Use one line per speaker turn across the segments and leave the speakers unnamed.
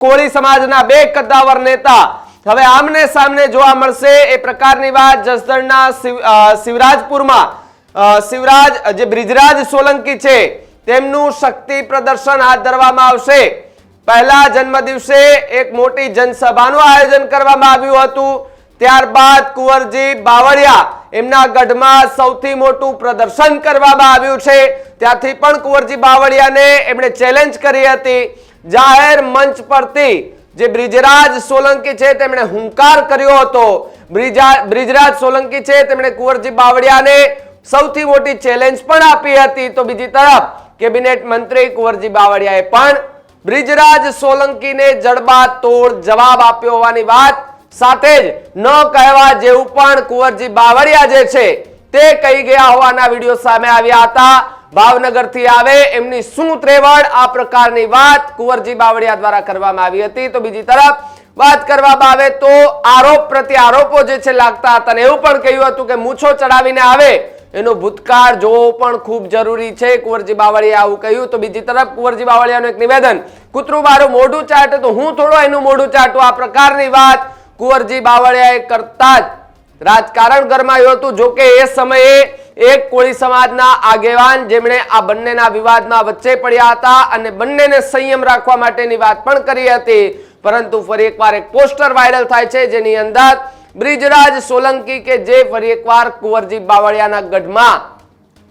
કોળી સમાજના બે કદ્દાવર નેતા. હવે આમને સામને જોવા મળશે એ પ્રકારની વાત જસદણના શિવરાજપુરમાં. શિવરાજ, જે બ્રિજરાજ સોલંકી છે, તેમનું શક્તિ પ્રદર્શન હાથ ધરવામાં આવશે. પહેલા જન્મ દિવસે એક મોટી જનસભાનું આયોજન કરવામાં આવ્યું હતું. ત્યારબાદ કુંવરજી બાવળિયા એમના ગઢમાં સૌથી મોટું પ્રદર્શન કરવામાં આવ્યું છે. ત્યાંથી પણ કુંવરજી બાવળિયાને એમણે ચેલેન્જ કરી હતી. જાહેર મંચ પરથી જે બ્રિજરાજ સોલંકી છે તેમણે હુંકાર કર્યો હતો. બ્રિજરાજ સોલંકી છે તેમણે કુંવરજી બાવળિયાને સૌથી મોટી ચેલેન્જ પણ આપી હતી. તો બીજી તરફ કેબિનેટ મંત્રી કુંવરજી બાવળિયાએ પણ બ્રિજરાજ સોલંકીને જડબા તોડ જવાબ આપ્યો હોવાની વાત સાથે જ ન કહેવા જેવું પણ કુંવરજી બાવળિયા જે છે તે કહી ગયા હોવાના વીડિયો સામે આવ્યા હતા. ભાવનગરથી આવે, એમની શું ત્રેવડ આ પ્રકારની વાત કુંવરજી બાવળિયા દ્વારા કરવામાં આવી હતી. તો બીજી તરફ વાત કરવામાં આવે તો આરોપ પ્રત્યે આરોપો જે છે લાગતા હતા અને એવું પણ કહ્યું હતું કે મૂછો ચડાવીને આવે, એનો ભૂતકાળ જોવો પણ ખૂબ જરૂરી છે કુંવરજી બાવળિયા આવું કહ્યું. તો બીજી તરફ કુંવરજી બાવળિયાનું એક નિવેદન, કૂતરું મારું મોઢું ચાટે તો હું થોડો એનું મોઢું ચાટું. આ પ્રકારની વાત કુંવરજી બાવળિયાએ કરતા જ રાજકારણ ગરમાયું હતું. જોકે એ સમયે એક કોળી સમાજના આગેવાન જેમણે આ બંનેના વિવાદમાં વચ્ચે પડ્યા હતા અને બંનેને સંયમ રાખવા માટેની વાત પણ કરી હતી. પરંતુ ફરી એકવાર એક પોસ્ટર વાયરલ થાય છે, જેની અંદર બ્રિજરાજ સોલંકી કે જે ફરી એકવાર કુંવરજી બાવળિયાના ગઢમાં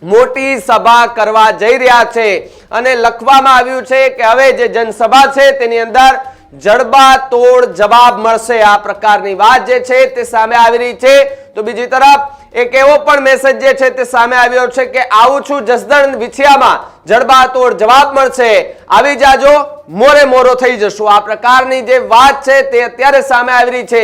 મોટી સભા કરવા જઈ રહ્યા છે. અને લખવામાં આવ્યું છે કે હવે જે જનસભા છે, તેની અંદર જડબા તોડ જવાબ મળશે. આ પ્રકારની વાત જે છે તે સામે આવી રહી છે. તો બીજી તરફ એક એવો પણ મેસેજ જે છે તે સામે આવ્યો છે કે આવું છું જસદણ વિછિયામાં જડબા તોડ જવાબ મળશે. આવી જાજો, મોરે મોરો થઈ જશું. આ પ્રકારની જે વાત છે તે અત્યારે સામે આવી રહી છે.